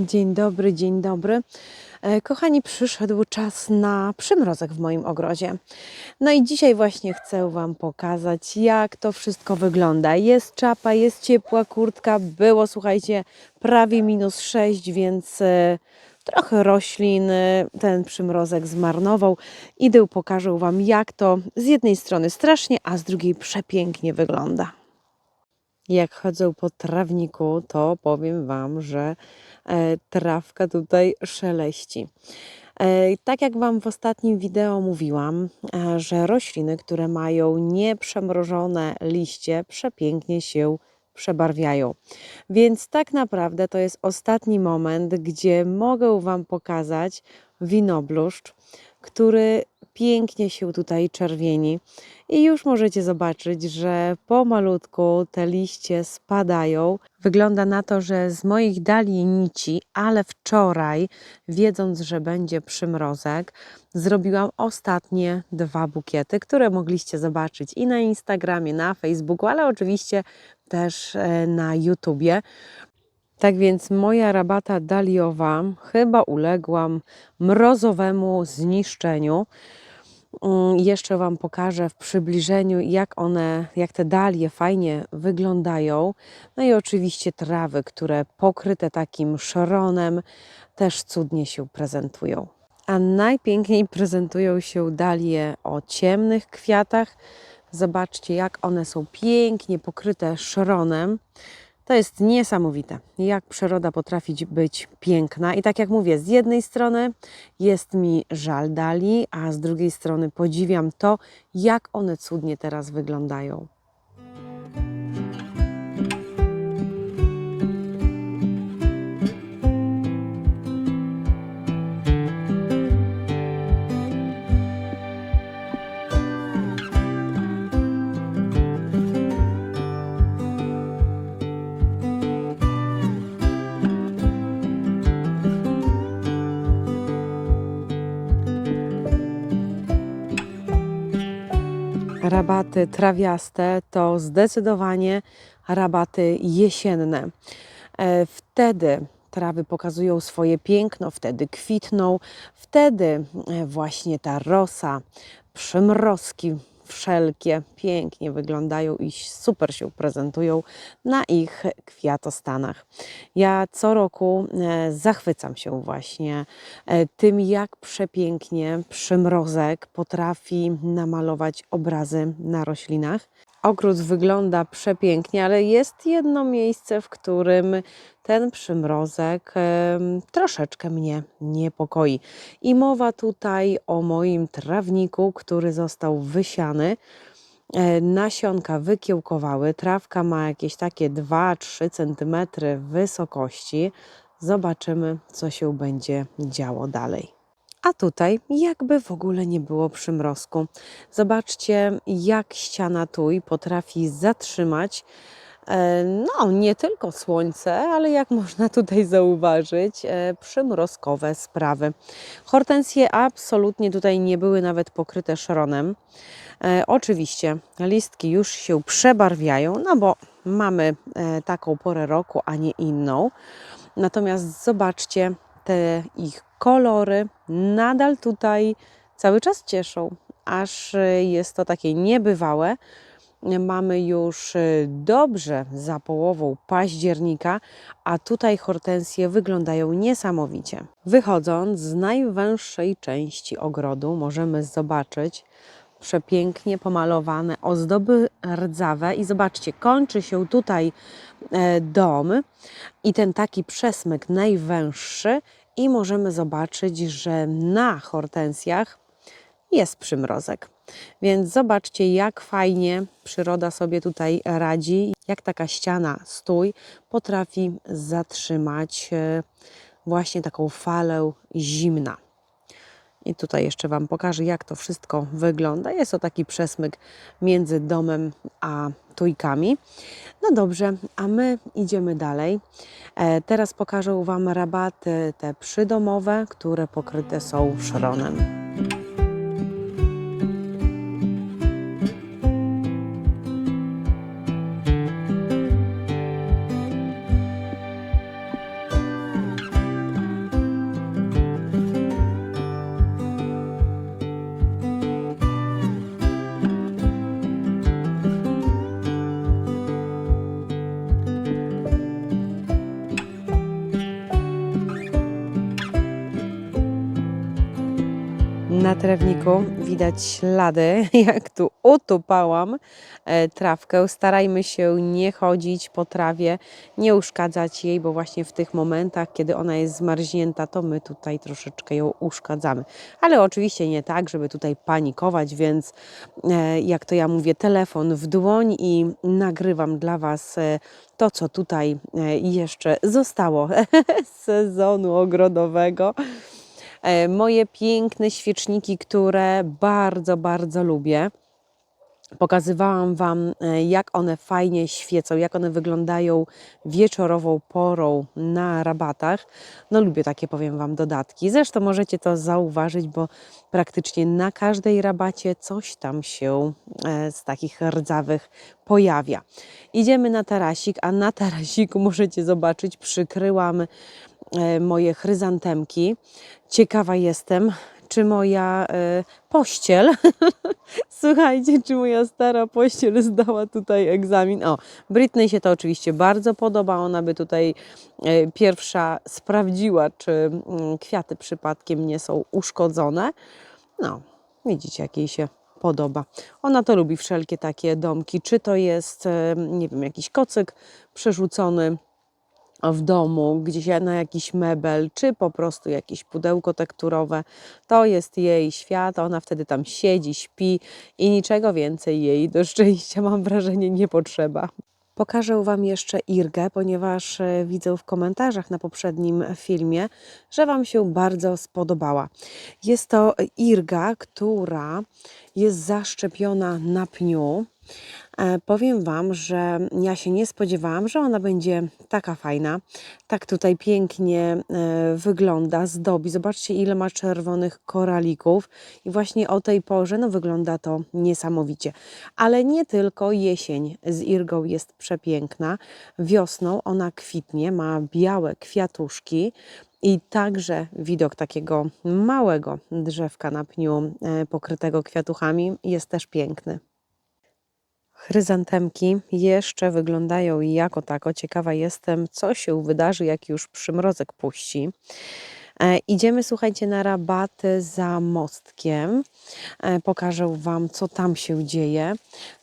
Dzień dobry, dzień dobry. E, Kochani, przyszedł czas na przymrozek w moim ogrodzie. No i dzisiaj właśnie chcę Wam pokazać, jak to wszystko wygląda. Jest czapa, jest ciepła kurtka, było, słuchajcie, prawie minus 6, więc e, trochę roślin e, ten przymrozek zmarnował. Idę, pokażę Wam, jak to z jednej strony strasznie, a z drugiej przepięknie wygląda. Jak chodzę po trawniku, to powiem Wam, że e, trawka tutaj szeleści. E, Tak jak Wam w ostatnim wideo mówiłam, e, że rośliny, które mają nieprzemrożone liście, przepięknie się przebarwiają. Więc tak naprawdę to jest ostatni moment, gdzie mogę Wam pokazać winobluszcz, który pięknie się tutaj czerwieni. I już możecie zobaczyć, że pomalutku te liście spadają. Wygląda na to, że z moich dali nici, ale wczoraj, wiedząc, że będzie przymrozek, zrobiłam ostatnie dwa bukiety, które mogliście zobaczyć i na Instagramie, na Facebooku, ale oczywiście też e, na YouTubie. Tak więc moja rabata daliowa chyba uległa mrozowemu zniszczeniu. Mm, Jeszcze Wam pokażę w przybliżeniu, jak one, jak te dalie fajnie wyglądają. No i oczywiście trawy, które pokryte takim szronem, też cudnie się prezentują. A najpiękniej prezentują się dalie o ciemnych kwiatach. Zobaczcie, jak one są pięknie pokryte szronem. To jest niesamowite, jak przyroda potrafi być piękna. I tak jak mówię, z jednej strony jest mi żal dali, a z drugiej strony podziwiam to, jak one cudnie teraz wyglądają. Rabaty trawiaste to zdecydowanie rabaty jesienne. E, Wtedy trawy pokazują swoje piękno, wtedy kwitną, wtedy e, właśnie ta rosa, przymrozki wszelkie pięknie wyglądają i super się prezentują na ich kwiatostanach. Ja co roku e, zachwycam się właśnie e, tym, jak przepięknie przymrozek potrafi namalować obrazy na roślinach. Ogród wygląda przepięknie, ale jest jedno miejsce, w którym ten przymrozek troszeczkę mnie niepokoi. I mowa tutaj o moim trawniku, który został wysiany. E, Nasionka wykiełkowały, trawka ma jakieś takie 2-3 cm wysokości. Zobaczymy, co się będzie działo dalej. A tutaj jakby w ogóle nie było przymrozku. Zobaczcie, jak ściana tuj potrafi zatrzymać e, no, nie tylko słońce, ale jak można tutaj zauważyć, e, przymrozkowe sprawy. Hortensje absolutnie tutaj nie były nawet pokryte szronem. E, Oczywiście listki już się przebarwiają, no bo mamy taką porę roku, a nie inną. Natomiast zobaczcie, te ich kolory nadal tutaj cały czas cieszą, aż jest to takie niebywałe. Mamy już e, dobrze za połową października, a tutaj hortensje wyglądają niesamowicie. Wychodząc z najwęższej części ogrodu, możemy zobaczyć przepięknie pomalowane ozdoby rdzawe i zobaczcie, kończy się tutaj e, dom i ten taki przesmyk najwęższy i możemy zobaczyć, że na hortensjach jest przymrozek. Więc zobaczcie, jak fajnie przyroda sobie tutaj radzi, jak taka ściana stój potrafi zatrzymać e, właśnie taką falę zimna. I tutaj jeszcze Wam pokażę, jak to wszystko wygląda. Jest to taki przesmyk między domem a tujkami. No dobrze, a my idziemy dalej. E, teraz pokażę Wam rabaty te przydomowe, które pokryte są szronem. Na trawniku widać ślady, jak tu utupałam e, trawkę. Starajmy się nie chodzić po trawie, nie uszkadzać jej, bo właśnie w tych momentach, kiedy ona jest zmarznięta, to my tutaj troszeczkę ją uszkadzamy. Ale oczywiście nie tak, żeby tutaj panikować, więc e, jak to ja mówię, telefon w dłoń i nagrywam dla Was e, to, co tutaj jeszcze zostało z sezonu ogrodowego. E, Moje piękne świeczniki, które bardzo, bardzo lubię. Pokazywałam Wam, e, jak one fajnie świecą, jak one wyglądają wieczorową porą na rabatach. No, lubię takie, powiem Wam, dodatki. Zresztą możecie to zauważyć, bo praktycznie na każdej rabacie coś tam się e, z takich rdzawych pojawia. Idziemy na tarasik, a na tarasiku możecie zobaczyć, przykryłam moje chryzantemki. Ciekawa jestem, czy moja e, pościel, słuchajcie, czy moja stara pościel zdała tutaj egzamin. O, Britney się to oczywiście bardzo podoba. Ona by tutaj e, pierwsza sprawdziła, czy mm, kwiaty przypadkiem nie są uszkodzone. No, widzicie, jak jej się podoba. Ona to lubi wszelkie takie domki, czy to jest, e, nie wiem, jakiś kocyk przerzucony w domu, gdzieś na jakiś mebel, czy po prostu jakieś pudełko tekturowe. To jest jej świat, ona wtedy tam siedzi, śpi i niczego więcej jej do szczęścia, mam wrażenie, nie potrzeba. Pokażę Wam jeszcze Irgę, ponieważ e, widzę w komentarzach na poprzednim filmie, że Wam się bardzo spodobała. Jest to Irga, która jest zaszczepiona na pniu. E, Powiem Wam, że ja się nie spodziewałam, że ona będzie taka fajna. Tak tutaj pięknie e, wygląda, zdobi. Zobaczcie, ile ma czerwonych koralików. I właśnie o tej porze no, wygląda to niesamowicie. Ale nie tylko jesień z Irgą jest przepiękna. Wiosną ona kwitnie, ma białe kwiatuszki. I także widok takiego małego drzewka na pniu e, pokrytego kwiatuchami jest też piękny. Chryzantemki jeszcze wyglądają jako tako. Ciekawa jestem, co się wydarzy, jak już przymrozek puści. E, idziemy, słuchajcie, na rabaty za mostkiem. E, pokażę Wam, co tam się dzieje.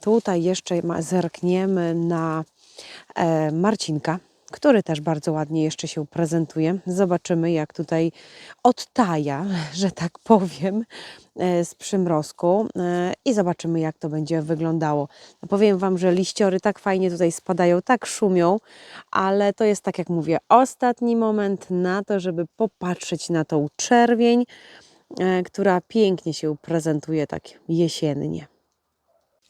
Tutaj jeszcze ma, zerkniemy na e, Marcinka, który też bardzo ładnie jeszcze się prezentuje. Zobaczymy, jak tutaj odtaja, że tak powiem, e, z przymrozku e, i zobaczymy, jak to będzie wyglądało. No powiem Wam, że liściory tak fajnie tutaj spadają, tak szumią, ale to jest, tak jak mówię, ostatni moment na to, żeby popatrzeć na tą czerwień, e, która pięknie się prezentuje tak jesiennie.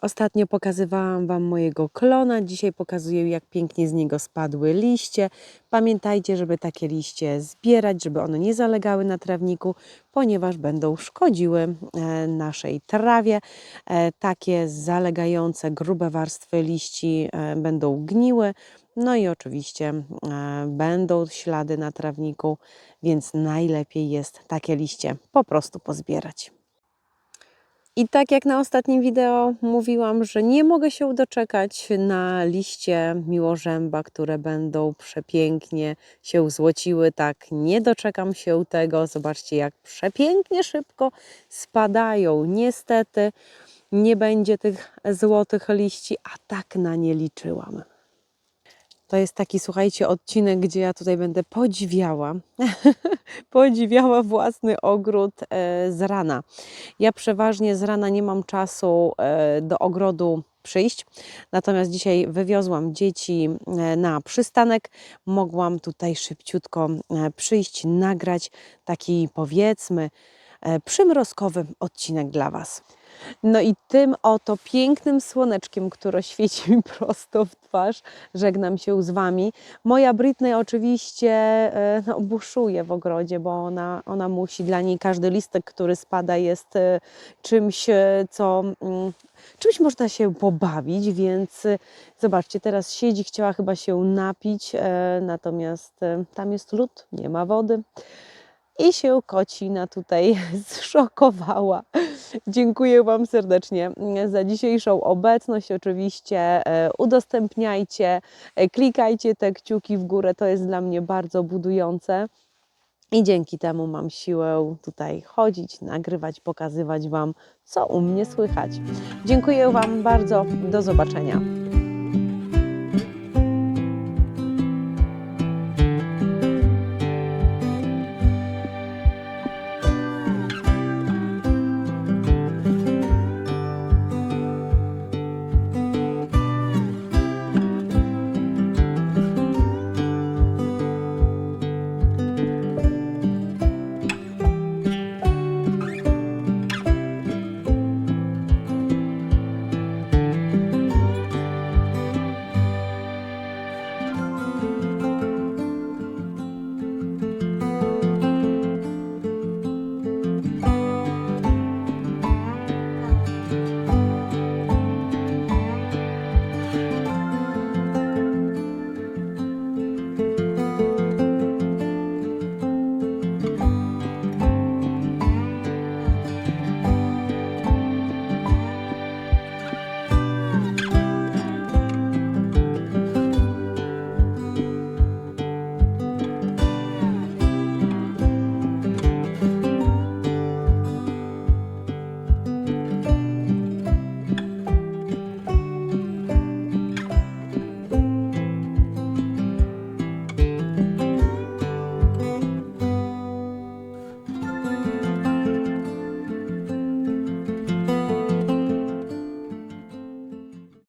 Ostatnio pokazywałam Wam mojego klona, dzisiaj pokazuję, jak pięknie z niego spadły liście. Pamiętajcie, żeby takie liście zbierać, żeby one nie zalegały na trawniku, ponieważ będą szkodziły e, naszej trawie. E, Takie zalegające, grube warstwy liści e, będą gniły. No i oczywiście będą ślady na trawniku, więc najlepiej jest takie liście po prostu pozbierać. I tak jak na ostatnim wideo mówiłam, że nie mogę się doczekać na liście miłożęba, które będą przepięknie się złociły. Tak, nie doczekam się tego. Zobaczcie, jak przepięknie szybko spadają. Niestety nie będzie tych złotych liści, a tak na nie liczyłam. To jest taki, słuchajcie, odcinek, gdzie ja tutaj będę podziwiała, podziwiała własny ogród e, z rana. Ja przeważnie z rana nie mam czasu e, do ogrodu przyjść, natomiast dzisiaj wywiozłam dzieci e, na przystanek. Mogłam tutaj szybciutko przyjść, nagrać taki powiedzmy przymrozkowy odcinek dla Was. No i tym oto pięknym słoneczkiem, które świeci mi prosto w twarz, żegnam się z Wami. Moja Britney oczywiście e, no, buszuje w ogrodzie, bo ona, ona musi, dla niej każdy listek, który spada jest e, czymś, e, co... mm, Czymś można się pobawić, więc e, zobaczcie, teraz siedzi, chciała chyba się napić, e, natomiast e, tam jest lód, nie ma wody i się kocina tutaj zszokowała. Dziękuję Wam serdecznie za dzisiejszą obecność. Oczywiście e, udostępniajcie, e, klikajcie te kciuki w górę, to jest dla mnie bardzo budujące. I dzięki temu mam siłę tutaj chodzić, nagrywać, pokazywać Wam, co u mnie słychać. Dziękuję Wam bardzo. Do zobaczenia.